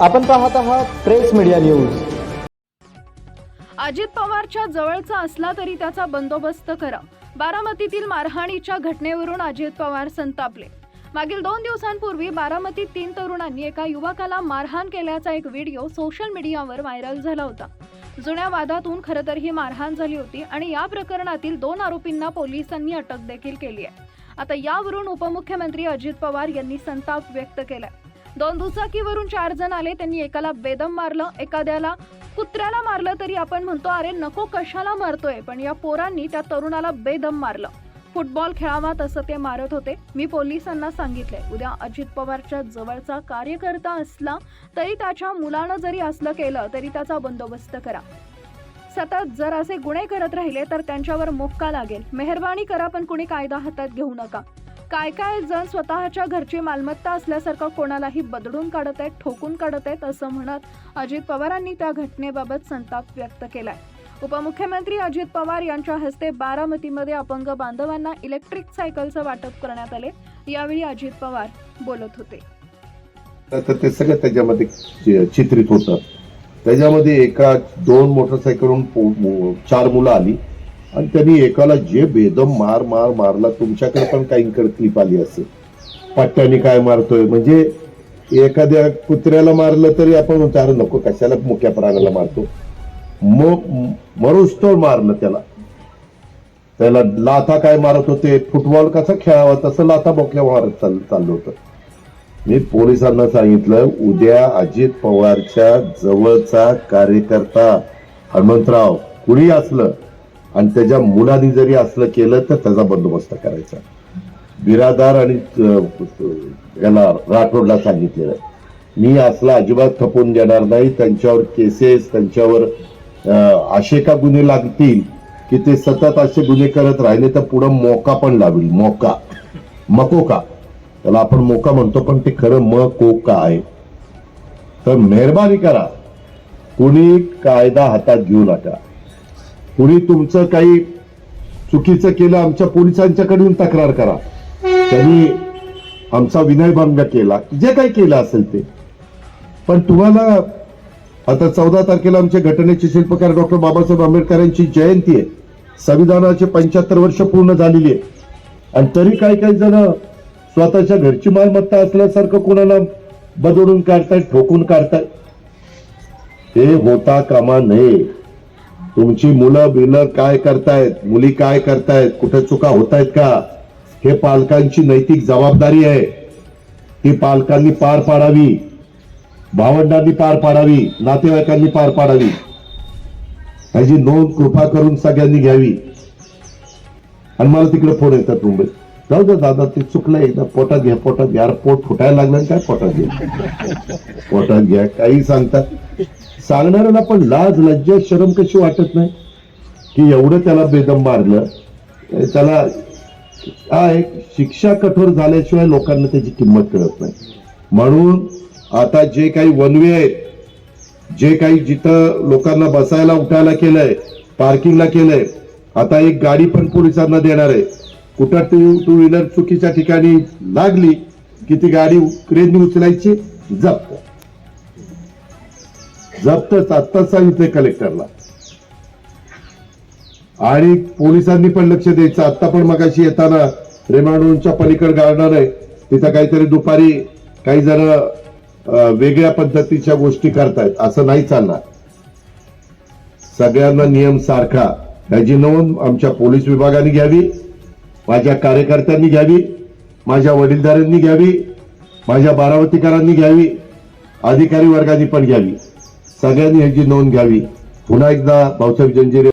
आपण पाहत आहात प्रेस मीडिया न्यूज. अजित पवारच्या जवळचा असला तरी त्याचा बंदोबस्त करा. बारामतीतील मारहाणीच्या घटनेवरून अजित पवार संतापले. मागील दोन दिवसांपूर्वी बारामतीत तीन तरुणांनी एका युवकाला मारहाण केल्याचा एक व्हिडिओ सोशल मीडियावर व्हायरल झाला होता. जुन्या वादातून खरं तर ही मारहाण झाली होती आणि या प्रकरणातील दोन आरोपींना पोलिसांनी अटक देखील केली आहे. आता यावरून उपमुख्यमंत्री अजित पवार यांनी संताप व्यक्त केलाय. दोन दुचाकीवरून चार जण आले त्यांनी एकाला बेदम मारलं एखाद्याला कुत्र्याला मारलं तरी आपण म्हणतो अरे नको कशाला मारतोय? पण या पोरांनी त्या तरुणाला बेदम मारलं. फुटबॉल खेळावा तसं ते मारत होते. मी पोलिसांना सांगितले उद्या अजित पवारच्या जवळचा कार्यकर्ता असला तरी त्याच्या मुलानं जरी असलं केलं तरी त्याचा बंदोबस्त करा. सतत जर असे गुन्हे करत राहिले तर त्यांच्यावर मोक्का लागेल. मेहरबानी करा पण कुणी कायदा हातात घेऊ नका. काय काय जण स्वतःच्या घरची मालमत्ता असल्यासारखं कोणालाही बदडून काढत आहेत ठोकून काढत आहेत असं म्हणत अजित पवारांनी त्या घटनेबाबत संताप व्यक्त केलाय. उपमुख्यमंत्री अजित पवार यांच्या हस्ते बारामतीमध्ये अपंग बांधवांना इलेक्ट्रिक सायकलचं वाटप करण्यात आले. यावेळी अजित पवार बोलत होते. ते सगळं त्याच्यामध्ये चित्रित होतं. त्याच्यामध्ये एका दोन मोटरसायकलवरून चार मुलं आली. आणि त्यांनी एकाला जे बेदम मार मार मारला तुमच्याकडे पण काहींकडे क्लिप आली असेल पट्ट्याने काय मारतोय? म्हणजे एखाद्या कुत्र्याला मारलं तरी आपण म्हणतो अरे नको. कशाला मुख्या प्राण्याला मारतो? मग मरुस्तोर मारलं त्याला. त्याला लाथा काय मारत होते? फुटबॉल कसा खेळावा? तसं लाथा बोक्या मारत चाल- चाललं होतं. मी पोलिसांना सांगितलं उद्या अजित पवारच्या जवळचा कार्यकर्ता हनुमंतराव कुणी असलं आणि त्याच्या मुलांनी जरी असलं केलं तर त्याचा बंदोबस्त करायचा. बिरादार आणि याला राठोडला सांगितलेलं. मी असला अजिबात खपून देणार नाही त्यांच्यावर केसेस त्यांच्यावर असे का गुन्हे लागतील की ते सतत असे गुन्हे करत राहिले तर पुढं मोका पण लावेल. मोका. मकोका त्याला आपण मोका म्हणतो पण ते खरं म कोका आहे. तर मेहरबानी करा. कुणी कायदा हातात घेऊ नका. कुणी तुमचं काही चुकीचं केलं आमच्या पोलिसांच्याकडे तक्रार करा. त्यांनी आमचा विनयभंग केला. जे काही केलं असेल ते. पण तुम्हाला आता चौदा तारखेला आमच्या घटनेचे शिल्पकार डॉक्टर बाबासाहेब आंबेडकरांची जयंती आहे. संविधानाचे पंच्याहत्तर वर्ष पूर्ण झालेली आहे. आणि तरी काही काही जण स्वतःच्या घरची मालमत्ता असल्यासारखं कोणाला बदलून काढतायत ठोकून काढतायत? ते होता कामा नये. तुमची मुलं बिलं काय करतायत? मुली काय करतायत? कुठे चुका होत आहेत का? हे पालकांची नैतिक जबाबदारी आहे. ती पालकांनी पार पाडावी. भावंडांनी पार पाडावी. नातेवाईकांनी पार पाडावी. ह्याची नोंद कृपा करून सगळ्यांनी घ्यावी. आणि मला तिकडे फोन येतात मुंबईत. जाऊ दे दादा ते चुकलं एकदा पोटात घ्या पोटात घ्या. पोट फुटायला लागलं काय? पोटात घ्या. पोटात घ्या. काही सांगतात सांगणाऱ्याला पण लाज लज्जा शरम कशी वाटत नाही? की एवढं त्याला बेदम मारलं. त्याला काय शिक्षा कठोर झाल्याशिवाय लोकांना त्याची किंमत कळत नाही. म्हणून आता जे काही वनवे आहेत जे काही जिथं लोकांना बसायला उठायला केलंय पार्किंगला केलंय आता एक गाडी पण पोलिसांना देणार आहे. कुठं टू टू व्हीलर चुकीच्या ठिकाणी लागली की ती गाडी क्रेननी उचलायची? जप्त. जप्तच आत्ताच इथे कलेक्टरला. आणि पोलिसांनी पण लक्ष द्यायचं. आत्ता पण मगाशी येताना रेमांडोच्या पलीकडे गार्डन आहे. तिथं काहीतरी दुपारी काही जण वेगळ्या पद्धतीच्या गोष्टी करतायत. असं नाही चालणार. सगळ्यांना नियम सारखा. ह्याची नोंद आमच्या पोलीस विभागाने घ्यावी. माझ्या कार्यकर्त्यांनी घ्यावी माझ्या वडीलधाऱ्यांनी घ्यावी माझ्या बारावतीकरांनी घ्यावी अधिकारी वर्गाने पण घ्यावी. सगळ्यांनी ह्याची नोंद घ्यावी. पुन्हा एकदा भाऊसाहेब जंजिरे